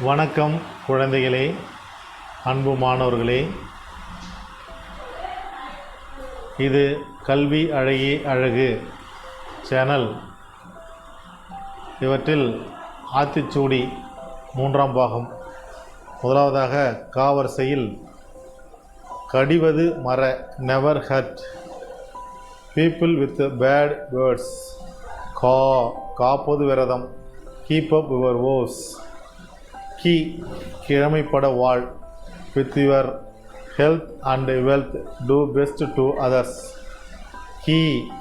வணக்கம் குழந்தைகளே அன்பு மாணவர்களே. இது கல்வி அழகி அழகு சேனல். இவற்றில் ஆத்திச்சூடி மூன்றாம் பாகம். முதலாவதாக காவரிசையில் கடிவது மர never hurt people with bad words கா காப்பது விரதம் கீப் அப் யுவர் ஓஸ் கி கிழமைப்பட வாழ் with your health and wealth do best to others. Key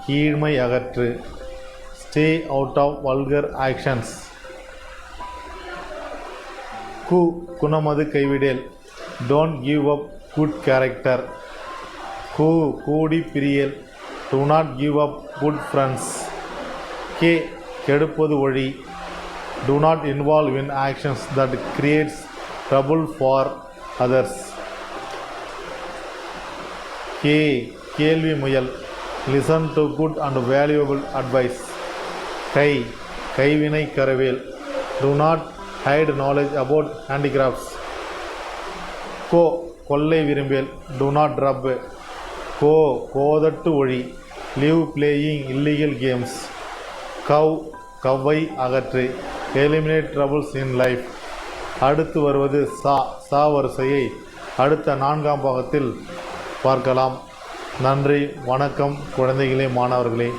கீழ்மை அகற்று stay out of vulgar actions. கு குணமது கைவிடேல் don't give up good character. கூ கூடி பிரியல் do not give up good friends. K கெடுப்பது ஒழி do not involve in actions that creates trouble for others k கேள்வி முயல் listen to good and valuable advice கை கைவினை கரவேல் do not hide knowledge about handicrafts கோ கொள்ளை விரும்பேல் do not rub கோ கோதட்டு ஒழி live playing illegal games கவ் கவ்வை அகற்று எலிமினேட் ட்ரபுள்ஸ் இன் லைஃப் அடுத்து வருவது சா சா வரிசையை அடுத்த நான்காம் பாகத்தில் பார்க்கலாம். நன்றி வணக்கம் குழந்தைகளே மாணவர்களே.